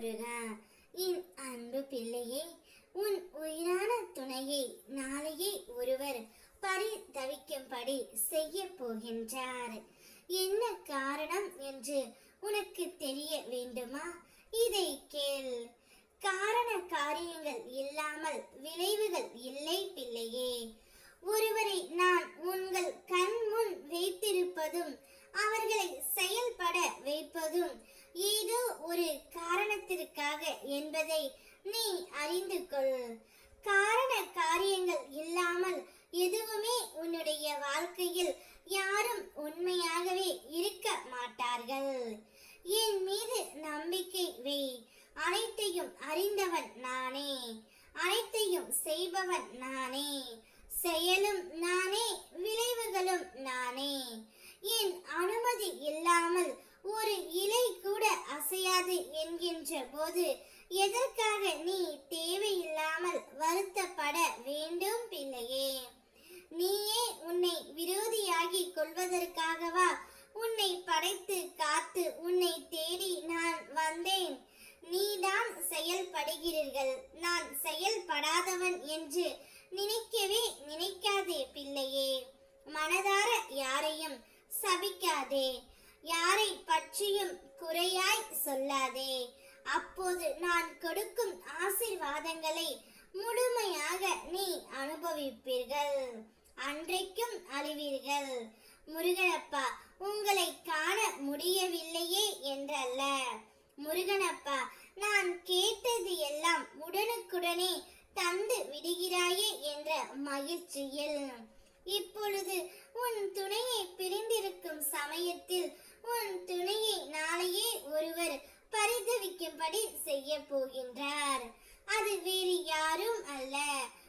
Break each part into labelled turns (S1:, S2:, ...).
S1: முருகா என் அன்பு பிள்ளையே உன் உயிரான துணையை நாளையே ஒருவர் பரிதவிக்கும்படி செய்ய போகின்றார். என்ன காரணம் என்று உனக்கு தெரிய வேண்டுமா? இதை கேள். காரண காரியங்கள் இல்லாமல் விளைவுகள் இல்லை பிள்ளையே. ஒருவரை நான் உங்கள் கண் முன் வைத்திருப்பதும் அவர்களை செயல்பட வைப்பதும் ஏதோ ஒரு காரணத்திற்காக என்பதை நீ அறிந்து கொள். காரண காரியங்கள் இல்லாமல் எதுவுமே உன்னுடைய வாழ்க்கையில் யாரும் உண்மையாகவே இருக்க மாட்டார்கள். என் மீது நம்பிக்கை வை. அனைத்தையும் அறிந்தவன் நானே. அனைத்தையும் செய்பவன் நானே. செயலும் நானே விளைவுகளும் நானே. என் அனுமதி இல்லாமல் ஒரு இலை கூட அசையாது என்கின்ற போது எதற்காக நீ தேவையில்லாமல் வருத்தப்பட வேண்டும் பிள்ளையே? நீயே உன்னை விரோதியாகி கொள்வதற்காகவா உன்னை படைத்து காத்து உன்னை தேடி நான் வந்தேன்? நீதான் செயல்படுகிறீர்கள். நான் செயல்படாதவன் என்று நினைக்கவே நினைக்காதே பிள்ளையே. மனதார யாரையும் சபிக்காதே. யாரை பற்றியும் குறையாய் சொல்லாதே. அப்போது நான் கொடுக்கும் ஆசிர்வாதங்களை முழுமையாக நீ அனுபவிப்பீர்கள். அன்றைக்கும் அழிவீர்கள். முருகனப்பா உங்களை காண முடியவில்லையே என்றல்ல. முருகனப்பா நான் கேட்டது எல்லாம் உடனுக்குடனே தந்து விடுகிறாயே என்ற மகிழ்ச்சியில். இப்பொழுது உன் துணையை பிரிந்திருக்கும் சமயத்தில் உன் துணையை நாளையே ஒருவர் பரிதவிக்கும்படி செய்ய போகின்றார். அது வேறு யாரும் அல்ல.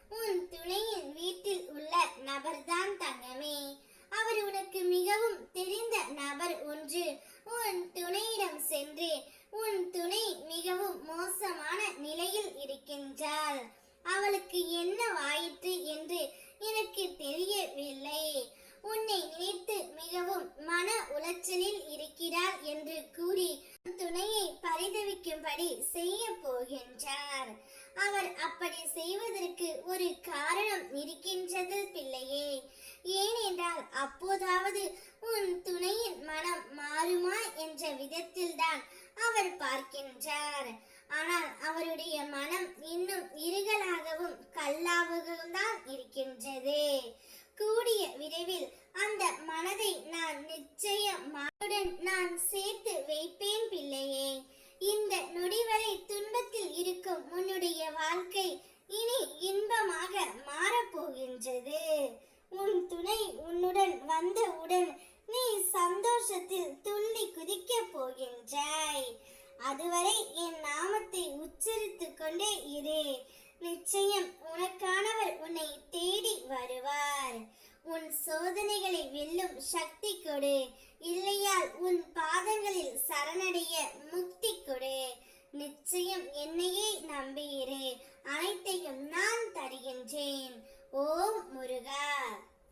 S1: உன் துணையின் வீட்டில் உள்ள நபர்தான் தங்கமே. அவர் உனக்கு மிகவும் தெரிந்த நபர் ஒன்று. உன் துணையிடம் சென்று உன் துணை மிகவும் மோசமான நிலையில் இருக்கின்றாள். அவளுக்கு என்ன வாயிற்று என்று எனக்கு தெரியவில்லை உன்னை நினைத்து மிகவும் மன உளைச்சலில் இருக்கிறாள் என்று கூறி உன் துணையை பரிதவிக்கும்படி செய்ய போகின்றார். அவர் அப்படி செய்வதற்கு ஒரு காரணம் இருக்கின்றது பிள்ளையே. ஏனென்றால் அப்போதாவது உன் துணையின் மனம் மாறுமா என்ற விதத்தில்தான் அவர் பார்க்கின்றார். ஆனால் அவருடைய மனம் இன்னும் இருகலாகவும் கல்லாகவும் தான் இருக்கின்றது. கூடிய விரைவில் அந்த மனதை நான் நிச்சயம் மனுடன் நான் சேர்த்து வைப்பேன் பிள்ளையே. இந்த நொடிவரை துன்பத்தில் இருக்கும் உன்னுடைய வாழ்க்கை இனி இன்பமாக மாறப்போகின்றது. உன் துணை உன்னுடன் வந்தவுடன் நீ சந்தோஷத்தில் துள்ளி குதிக்க போகின்றாய். அதுவரை என் நாமத்தை உச்சரித்து கொண்டே இரு. நிச்சயம் உனக்கானவர் உன்னை தேடி வருவார். உன் சோதனைகளை வெல்லும் சக்தி கொடு. இல்லையால் உன் பாதங்களில் சரணடைய முக்தி கொடு. நிச்சயம் என்னையே நம்புகிறேன். அனைத்தையும் நான் தருகின்றேன். ஓம் முருகா.